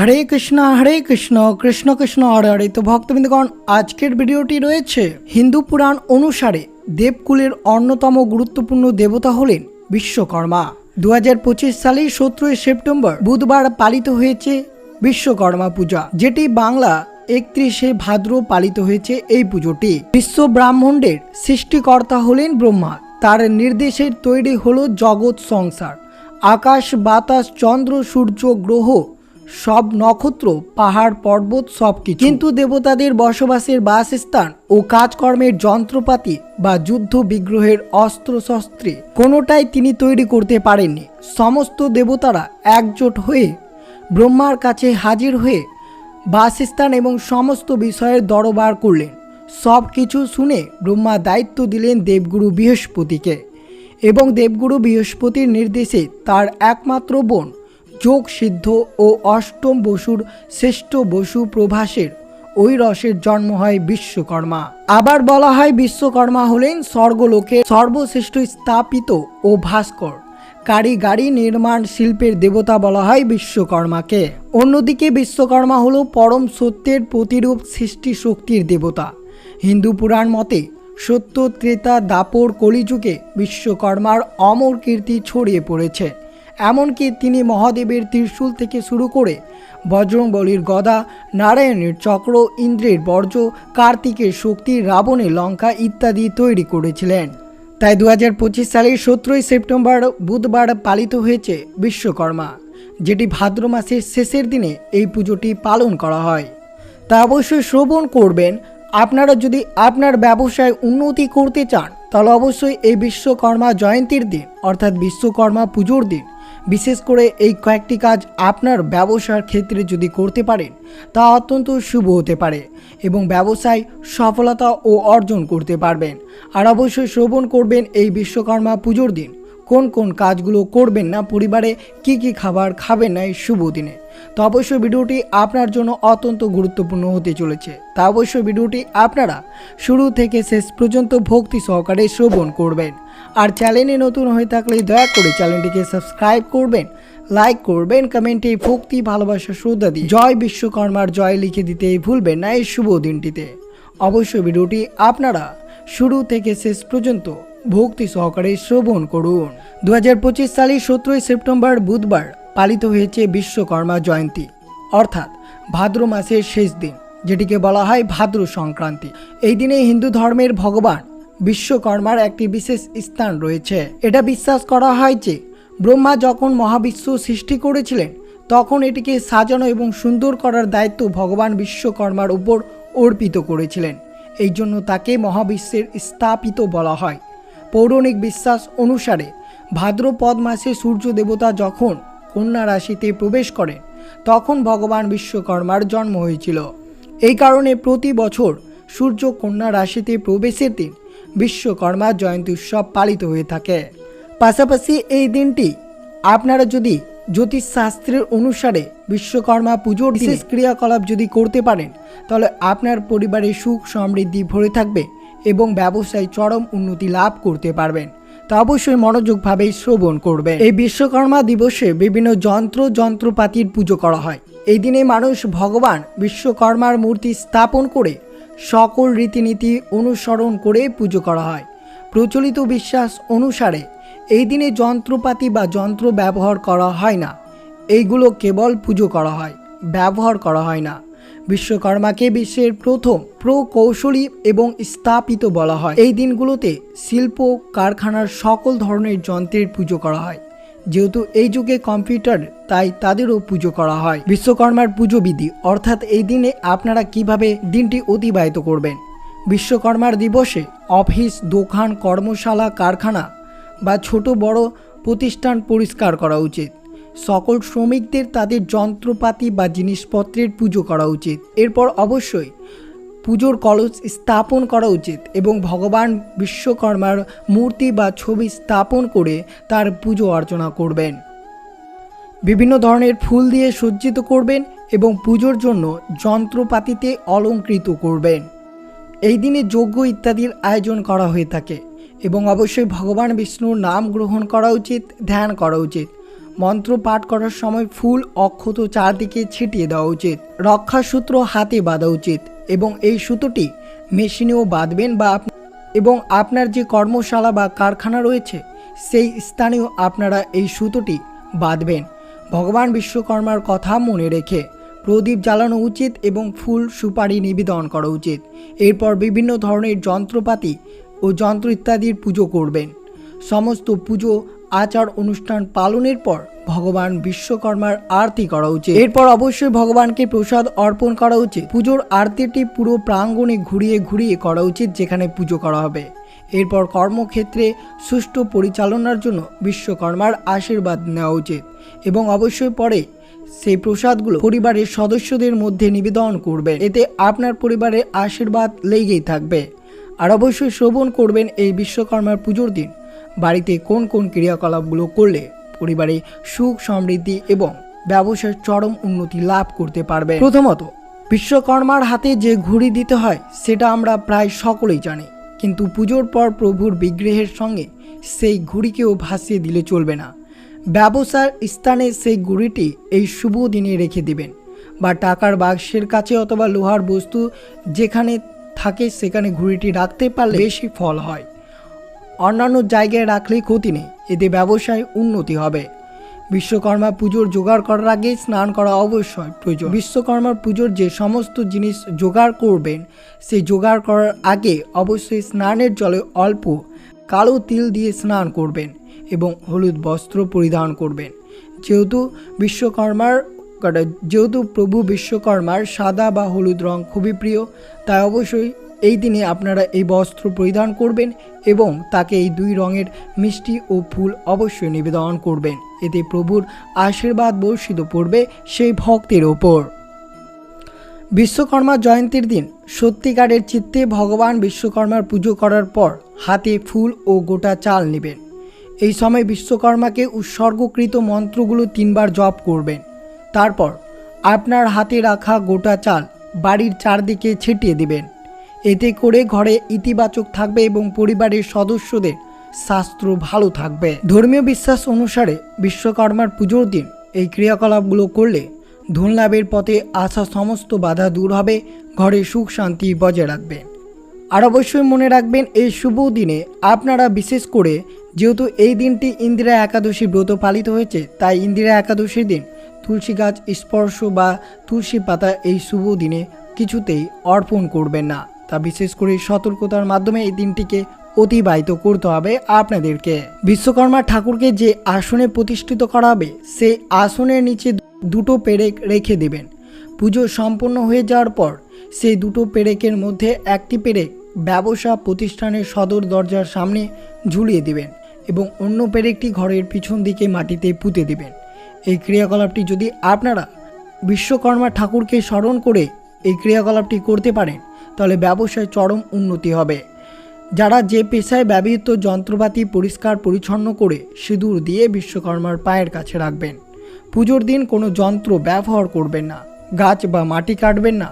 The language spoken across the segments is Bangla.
হরে কৃষ্ণ হরে কৃষ্ণ কৃষ্ণ কৃষ্ণ, হরে হরে। তো ভক্তবৃন্দগণ, আজকের ভিডিওটি রয়েছে হিন্দু পুরাণ অনুসারে দেবকুলের অন্যতম গুরুত্বপূর্ণ দেবতা হলেন বিশ্বকর্মা। দু হাজার পঁচিশ সালের সতেরোই সেপ্টেম্বর বুধবার পালিত হয়েছে বিশ্বকর্মা পূজা, যেটি বাংলা একত্রিশে ভাদ্র পালিত হয়েছে এই পুজোটি। বিশ্ব ব্রাহ্মণ্ডের সৃষ্টিকর্তা হলেন ব্রহ্মা। তার নির্দেশের তৈরি হলো জগৎ সংসার। আকাশ, বাতাস, চন্দ্র, সূর্য, গ্রহ সব নক্ষত্র, পাহাড়, পর্বত সব কিছু কিন্তু দেবতাদের বসবাসের বাসস্থান ও কাজকর্মের যন্ত্রপাতি বা যুদ্ধ বিগ্রহের অস্ত্রশস্ত্রে কোনোটাই তিনি তৈরি করতে পারেননি। সমস্ত দেবতারা একজোট হয়ে ব্রহ্মার কাছে হাজির হয়ে বাসস্থান এবং সমস্ত বিষয়ের দরবার করলেন। সব কিছু শুনে ব্রহ্মা দায়িত্ব দিলেন দেবগুরু বৃহস্পতিকে এবং দেবগুরু বৃহস্পতির নির্দেশে তার একমাত্র বোন যোগ সিদ্ধ ও অষ্টম বসুর শ্রেষ্ঠ বসু প্রভাসের ওই রসের জন্ম হয় বিশ্বকর্মা। আবার বলা হয় বিশ্বকর্মা হলেন স্বর্গলোকে সর্বশ্রেষ্ঠ স্থাপিত ও ভাস্কর। কারিগারি নির্মাণ শিল্পের দেবতা বলা হয় বিশ্বকর্মাকে। অন্যদিকে বিশ্বকর্মা হলো পরম সত্যের প্রতিরূপ সৃষ্টি শক্তির দেবতা। হিন্দু পুরাণ মতে সত্য, ত্রেতা, দাপর, কলিযুগে বিশ্বকর্মার অমর কীর্তি ছড়িয়ে পড়েছে। এমনকি তিনি মহাদেবের ত্রিশূল থেকে শুরু করে বজরংবলীর গদা, নারায়ণের চক্র, ইন্দ্রের বর্জ্য, কার্তিকের শক্তি, রাবণের লঙ্কা ইত্যাদি তৈরি করেছিলেন। তাই দু হাজার পঁচিশ সালের সতেরোই সেপ্টেম্বর বুধবার পালিত হয়েছে বিশ্বকর্মা, যেটি ভাদ্র মাসের শেষের দিনে এই পুজোটি পালন করা হয়। তা অবশ্যই শ্রবণ করবেন। আপনারা যদি আপনার ব্যবসায় উন্নতি করতে চান তাহলে অবশ্যই এই বিশ্বকর্মা জয়ন্তীর দিন, অর্থাৎ বিশ্বকর্মা পুজোর দিন, বিশেষ করে এই কয়েকটি কাজ আপনার ব্যবসার ক্ষেত্রে যদি করতে পারেন, তা অত্যন্ত শুভ হতে পারে এবং ব্যবসায় সফলতা ও অর্জন করতে পারবেন। আর অবশ্যই শ্রবণ করবেন এই বিশ্বকর্মা পুজোর দিন। কোন কোন কাজগুলো করবেন না, পরিবারে কি কি খাবার খাবেন না, এই শুভ দিনে। তো অবশ্যই ভিডিওটি আপনার জন্য অত্যন্ত গুরুত্বপূর্ণ হতে চলেছে। তা অবশ্যই ভিডিওটি আপনারা শুরু থেকে শেষ পর্যন্ত ভক্তি সহকারে শ্রবণ করবেন। আর চ্যানেলে নতুন হয়ে থাকলে দয়া করে চ্যানেলটিকে সাবস্ক্রাইব করবেন, লাইক করবেন, কমেন্টে ভক্তি, ভালোবাসা, শ্রদ্ধা দিয়ে জয় বিশ্বকর্মার জয় লিখে দিতে ভুলবেন না এই শুভ দিনটিতে। অবশ্যই ভিডিওটি আপনারা শুরু থেকে শেষ পর্যন্ত ভক্তি সহকারে শ্রবণ করুন। দু হাজার পঁচিশ সালের সতেরোই সেপ্টেম্বর বুধবার পালিত হয়েছে বিশ্বকর্মা জয়ন্তী। অর্থাৎ ভাদ্র মাসের শেষ দিন, যেটিকে বলা হয় ভাদ্র সংক্রান্তি। এই দিনে হিন্দু ধর্মের ভগবান বিশ্বকর্মার একটি বিশেষ স্থান রয়েছে। এটা বিশ্বাস করা হয় যে, ব্রহ্মা যখন মহাবিশ্ব সৃষ্টি করেছিলেন, তখন এটিকে সাজানো এবং সুন্দর করার দায়িত্ব ভগবান বিশ্বকর্মার উপর অর্পিত করেছিলেন। এই জন্য তাকে মহাবিশ্বের স্থাপিত বলা হয়। পৌরাণিক বিশ্বাস অনুসারে ভাদ্রপদ মাসে সূর্য দেবতা যখন কন্যা রাশিতে প্রবেশ করেন তখন ভগবান বিশ্বকর্মার জন্ম হয়েছিল। এই কারণে প্রতি বছর সূর্য কন্যা রাশিতে প্রবেশের দিন বিশ্বকর্মা জয়ন্তী উৎসব পালিত হয়ে থাকে। পাশাপাশি এই দিনটি আপনারা যদি জ্যোতিষশাস্ত্রের অনুসারে বিশ্বকর্মা পুজোর বিশেষ ক্রিয়াকলাপ যদি করতে পারেন, তাহলে আপনার পরিবারে সুখ সমৃদ্ধি ভরে থাকবে। এবং ব্যবসায় চরম উন্নতি লাভ করতে পারবেন। তা অবশ্যই মনোযোগভাবেই শ্রবণ করবে এই বিশ্বকর্মা দিবসে বিভিন্ন যন্ত্র যন্ত্রপাতির পুজো করা হয়। এই দিনে মানুষ ভগবান বিশ্বকর্মার মূর্তি স্থাপন করে সকল রীতিনীতি অনুসরণ করে পুজো করা হয়। প্রচলিত বিশ্বাস অনুসারে এই দিনে যন্ত্রপাতি বা যন্ত্র ব্যবহার করা হয় না। এইগুলো কেবল পুজো করা হয়, ব্যবহার করা হয় না। বিশ্বকর্মাকে বিশ্বের প্রথম প্রকৌশলী এবং স্থাপিত বলা হয়। এই দিনগুলোতে শিল্প কারখানার সকল ধরনের যন্ত্রের পুজো করা হয়। যেহেতু এই যুগে কম্পিউটার, তাই তাদেরও পুজো করা হয়। বিশ্বকর্মার পুজো বিধি অর্থাৎ এই দিনে আপনারা কীভাবে দিনটি অতিবাহিত করবেন? বিশ্বকর্মার দিবসে অফিস, দোকান, কর্মশালা, কারখানা বা ছোট বড় প্রতিষ্ঠান পরিষ্কার করা উচিত। সকল শ্রমিকদের তাদের যন্ত্রপাতি বা জিনিসপত্রের পুজো করা উচিত। এরপর অবশ্যই পুজোর কলস স্থাপন করা উচিত এবং ভগবান বিশ্বকর্মার মূর্তি বা ছবি স্থাপন করে তার পুজো অর্চনা করবেন। বিভিন্ন ধরনের ফুল দিয়ে সজ্জিত করবেন এবং পুজোর জন্য যন্ত্রপাতিতে অলঙ্কৃত করবেন। এই দিনে যজ্ঞ ইত্যাদির আয়োজন করা হয়ে থাকে এবং অবশ্যই ভগবান বিষ্ণুর নাম গ্রহণ করা উচিত, ধ্যান করা উচিত। মন্ত্র পাঠ করার সময় ফুল, অক্ষত চারদিকে ছিটিয়ে দেওয়া উচিত। রক্ষাসূত্র হাতে বাঁধা উচিত। এবং এই সুতোটি মেশিনেও বাঁধবেন বা এবং আপনার যে কর্মশালা বা কারখানা রয়েছে, সেই স্থানেও আপনারা এই সুতোটি বাঁধবেন। ভগবান বিশ্বকর্মার কথা মনে রেখে প্রদীপ জ্বালানো উচিত এবং ফুল সুপারি নিবেদন করা উচিত। এরপর বিভিন্ন ধরনের যন্ত্রপাতি ও যন্ত্র ইত্যাদির পুজো করবেন। সমস্ত পুজো, আচার অনুষ্ঠান পালনের পর ভগবান বিশ্বকর্মার আরতি করা উচিত। এরপর অবশ্যই ভগবানকে প্রসাদ অর্পণ করা উচিত। পুজোর আরতিটি পুরো প্রাঙ্গণে ঘুরিয়ে ঘুরিয়ে করা উচিত যেখানে পুজো করা হবে। এরপর কর্মক্ষেত্রে সুষ্ঠু পরিচালনার জন্য বিশ্বকর্মার আশীর্বাদ নেওয়া উচিত এবং অবশ্যই পরে সেই প্রসাদগুলো পরিবারের সদস্যদের মধ্যে নিবেদন করবেন। এতে আপনার পরিবারের আশীর্বাদ লেগেই থাকবে। আর অবশ্যই শ্রবণ করবেন এই বিশ্বকর্মার পুজোর দিন। বাড়িতে কোন কোন ক্রিয়াকলাপগুলো করলে পরিবারে সুখ, সমৃদ্ধি এবং ব্যবসার চরম উন্নতি লাভ করতে পারবে? প্রথমত, বিশ্বকর্মার হাতে যে ঘুড়ি দিতে হয়, সেটা আমরা প্রায় সকলেই জানি। কিন্তু পুজোর পর প্রভুর বিগ্রহের সঙ্গে সেই ঘুড়িকেও ভাসিয়ে দিলে চলবে না। ব্যবসার স্থানে সেই ঘুড়িটি এই শুভ দিনে রেখে দিবেন বা টাকার বাক্সের কাছে অথবা লোহার বস্তু যেখানে থাকে, সেখানে ঘুড়িটি রাখতে পারলে বেশি ফল হয়। অন্যান্য জায়গায় রাখলে ক্ষতি নেই, এতে ব্যবসায় উন্নতি হবে। বিশ্বকর্মা পুজোর জোগাড় করার আগে স্নান করা অবশ্যই প্রয়োজন। বিশ্বকর্মার পুজোর যে সমস্ত জিনিস জোগাড় করবেন সেই জোগাড় করার আগে অবশ্যই স্নানের জলে অল্প কালো তিল দিয়ে স্নান করবেন এবং হলুদ বস্ত্র পরিধান করবেন। যেহেতু বিশ্বকর্মার, যেহেতু প্রভু বিশ্বকর্মার সাদা বা হলুদ রং খুবই প্রিয়, তাই অবশ্যই এই দিনে আপনারা এই বস্ত্র পরিধান করবেন এবং তাকে এই দুই রঙের মিষ্টি ও ফুল অবশ্যই নিবেদন করবেন। এতে প্রভুর আশীর্বাদ বর্ষিত পড়বে সেই ভক্তের ওপর। বিশ্বকর্মা জয়ন্তীর দিন সত্যিকারের চিত্তে ভগবান বিশ্বকর্মার পুজো করার পর হাতে ফুল ও গোটা চাল নেবেন। এই সময় বিশ্বকর্মাকে উৎসর্গকৃত মন্ত্রগুলো তিনবার জপ করবেন। তারপর আপনার হাতে রাখা গোটা চাল বাড়ির চারদিকে ছিটিয়ে দিবেন। এতে করে ঘরে ইতিবাচক থাকবে এবং পরিবারের সদস্যদের শাস্ত্র ভালো থাকবে। ধর্মীয় বিশ্বাস অনুসারে বিশ্বকর্মার পুজোর দিন এই ক্রিয়াকলাপগুলো করলে ধন লাভের পথে আসা সমস্ত বাধা দূর হবে, ঘরে সুখ শান্তি বজায় রাখবেন আর অবশ্যই মনে রাখবেন, এই শুভ দিনে আপনারা বিশেষ করে যেহেতু এই দিনটি ইন্দিরা একাদশী ব্রত পালিত হয়েছে, তাই ইন্দিরা একাদশীর দিন তুলসী গাছ স্পর্শ বা তুলসী পাতা এই শুভ দিনে কিছুতেই অর্পণ করবেন না। তা বিশেষ করে সতর্কতার মাধ্যমে এই দিনটিকে অতিবাহিত করতে হবে আপনাদেরকে। বিশ্বকর্মা ঠাকুরকে যে আসনে প্রতিষ্ঠিত করা হবে সেই আসনের নিচে দুটো পেরেক রেখে দেবেন। পুজো সম্পন্ন হয়ে যাওয়ার পর সেই দুটো পেরেকের মধ্যে একটি পেরেক ব্যবসা প্রতিষ্ঠানের সদর দরজার সামনে ঝুলিয়ে দিবেন এবং অন্য পেরেকটি ঘরের পিছন দিকে মাটিতে পুঁতে দিবেন। এই ক্রিয়াকলাপটি যদি আপনারা বিশ্বকর্মা ঠাকুরকে স্মরণ করে এই ক্রিয়াকলাপটি করতে পারেন তাহলে ব্যবসায় চরম উন্নতি হবে। যারা যে পেশায় ব্যবহৃত যন্ত্রপাতি পরিষ্কার পরিচ্ছন্ন করে সিঁদুর দিয়ে বিশ্বকর্মার পায়ের কাছে রাখবেন, পুজোর দিন কোনো যন্ত্র ব্যবহার করবেন না, গাছ বা মাটি কাটবেন না।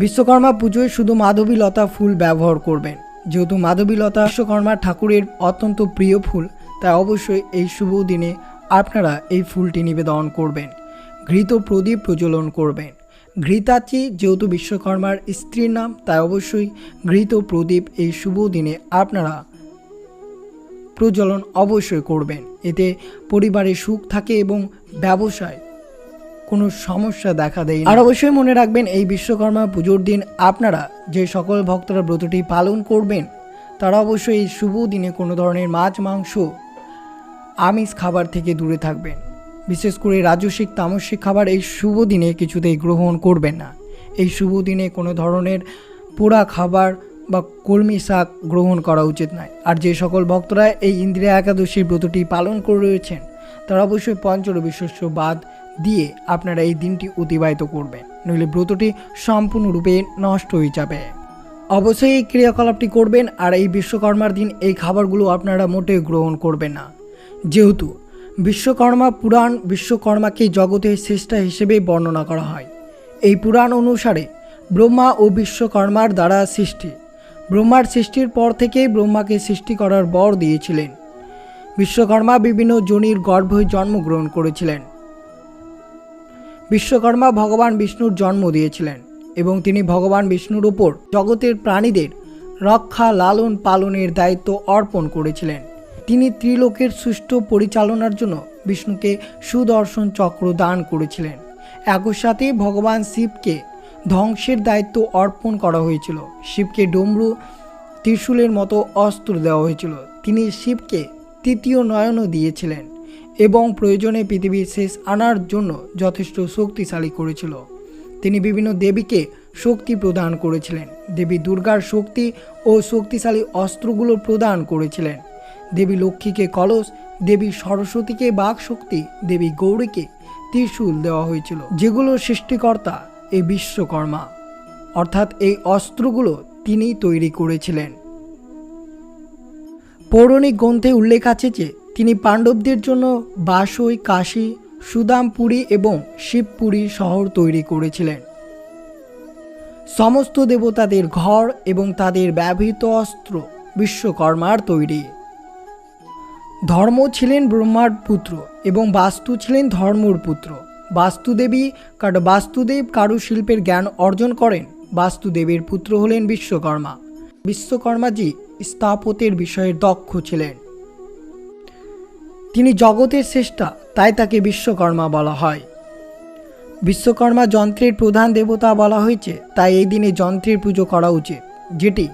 বিশ্বকর্মা পুজোয় শুধু মাধবী লতা ফুল ব্যবহার করবেন, যেহেতু মাধবী লতা বিশ্বকর্মা ঠাকুরের অত্যন্ত প্রিয় ফুল, তাই অবশ্যই এই শুভ দিনে আপনারা এই ফুলটি নিবেদন করবেন, ঘৃত প্রদীপ প্রজ্বলন করবেন। ঘৃতাচি যেহেতু বিশ্বকর্মার স্ত্রীর নাম, তাই অবশ্যই ঘৃত প্রদীপ এই শুভ দিনে আপনারা প্রজ্বলন অবশ্যই করবেন। এতে পরিবারে সুখ থাকে এবং ব্যবসায় কোনো সমস্যা দেখা দেয় আর অবশ্যই মনে রাখবেন, এই বিশ্বকর্মা পুজোর দিন আপনারা যে সকল ভক্তরা ব্রতটি পালন করবেন, তারা অবশ্যই এই শুভ দিনে কোনো ধরনের মাছ, মাংস, আমিষ খাবার থেকে দূরে থাকবেন। বিশেষ করে রাজস্বিক তামসিক খাবার এই শুভ দিনে কিছুতেই গ্রহণ করবেন না। এই শুভ দিনে কোনো ধরনের পোড়া খাবার বা কলমি শাক গ্রহণ করা উচিত নয়। আর যে সকল ভক্তরা এই ইন্দিরা একাদশীর ব্রতটি পালন করে রয়েছেন, তারা অবশ্যই পঞ্চরবি শস্য বাদ দিয়ে আপনারা এই দিনটি অতিবাহিত করবেন, নইলে ব্রতটি সম্পূর্ণরূপে নষ্ট হয়ে যাবে। অবশ্যই এই ক্রিয়াকলাপটি করবেন, আর এই বিশ্বকর্মার দিন এই খাবারগুলো আপনারা মোটেও গ্রহণ করবেন না। যেহেতু বিশ্বকর্মা পুরাণ বিশ্বকর্মাকে জগতের শ্রেষ্ঠা হিসেবে বর্ণনা করা হয়। এই পুরাণ অনুসারে ব্রহ্মা ও বিশ্বকর্মার দ্বারা সৃষ্টি। ব্রহ্মার সৃষ্টির পর থেকেই ব্রহ্মাকে সৃষ্টি করার বর দিয়েছিলেন। বিশ্বকর্মা বিভিন্ন জনির গর্ভে জন্মগ্রহণ করেছিলেন। বিশ্বকর্মা ভগবান বিষ্ণুর জন্ম দিয়েছিলেন এবং তিনি ভগবান বিষ্ণুর উপর জগতের প্রাণীদের রক্ষা লালন পালনের দায়িত্ব অর্পণ করেছিলেন। তিনি ত্রিলোকের সুষ্ঠু পরিচালনার জন্য বিষ্ণুকে সুদর্শন চক্র দান করেছিলেন। একই সাথে ভগবান শিবকে ধ্বংসের দায়িত্ব অর্পণ করা হয়েছিল। শিবকে ডমরু ত্রিশূলের মতো অস্ত্র দেওয়া হয়েছিল। তিনি শিবকে তৃতীয় নয়নও দিয়েছিলেন এবং প্রয়োজনে পৃথিবীর শেষ আনার জন্য যথেষ্ট শক্তিশালী করেছিল। তিনি বিভিন্ন দেবীকে শক্তি প্রদান করেছিলেন। দেবী দুর্গার শক্তি ও শক্তিশালী অস্ত্রগুলো প্রদান করেছিলেন। দেবী লক্ষ্মীকে কলস, দেবী সরস্বতীকে বাক শক্তি দেবী গৌরীকে ত্রিশূল দেওয়া হয়েছিল, যেগুলো সৃষ্টিকর্তা এই বিশ্বকর্মা। অর্থাৎ এই অস্ত্রগুলো তিনিই তৈরি করেছিলেন। পৌরাণিক গ্রন্থে উল্লেখ আছে যে, তিনি পাণ্ডবদের জন্য বাসই, কাশী, সুদামপুরী এবং শিবপুরী শহর তৈরি করেছিলেন। সমস্ত দেবতাদের ঘর এবং তাদের ব্যবহৃত অস্ত্র বিশ্বকর্মার তৈরি। ধর্ম ছিলেন ব্রহ্মার পুত্র এবং বাস্তু ছিলেন ধর্মর পুত্র। বাস্তুদেবী বাস্তুদেব কারুশিল্পের জ্ঞান অর্জন করেন, বাস্তুদেবের পুত্র হলেন বিশ্বকর্মা। বিশ্বকর্মাজি স্থাপত্যের বিষয়ে দক্ষ ছিলেন। তিনি জগতের শ্রেষ্ঠা, তাই তাকে বিশ্বকর্মা বলা হয়। বিশ্বকর্মা যন্ত্রের প্রধান দেবতা বলা হয়েছে, তাই এই দিনে যন্ত্রের পুজো করা উচিত। যেটি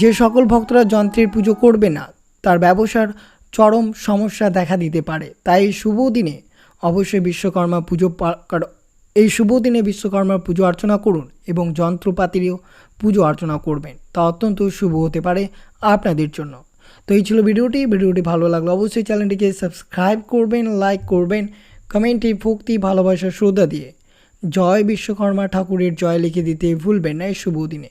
যে সকল ভক্তরা যন্ত্রের পুজো করবে না তার ব্যবসার চরম সমস্যা দেখা দিতে পারে। তাই শুভ দিনে অবশ্যই বিশ্বকর্মা পুজো এই শুভ দিনে বিশ্বকর্মার পুজো অর্চনা করুন এবং যন্ত্রপাতিরও পুজো অর্চনা করবেন। তা অত্যন্ত শুভ হতে পারে আপনাদের জন্য। তো এই ছিল ভিডিওটি। ভিডিওটি ভালো লাগল অবশ্যই চ্যানেলটিকে সাবস্ক্রাইব করবেন, লাইক করবেন, কমেন্টে ভক্তি, ভালোবাসা, শ্রদ্ধা দিয়ে জয় বিশ্বকর্মা ঠাকুরের জয় লিখে দিতে ভুলবেন না এই শুভ দিনে।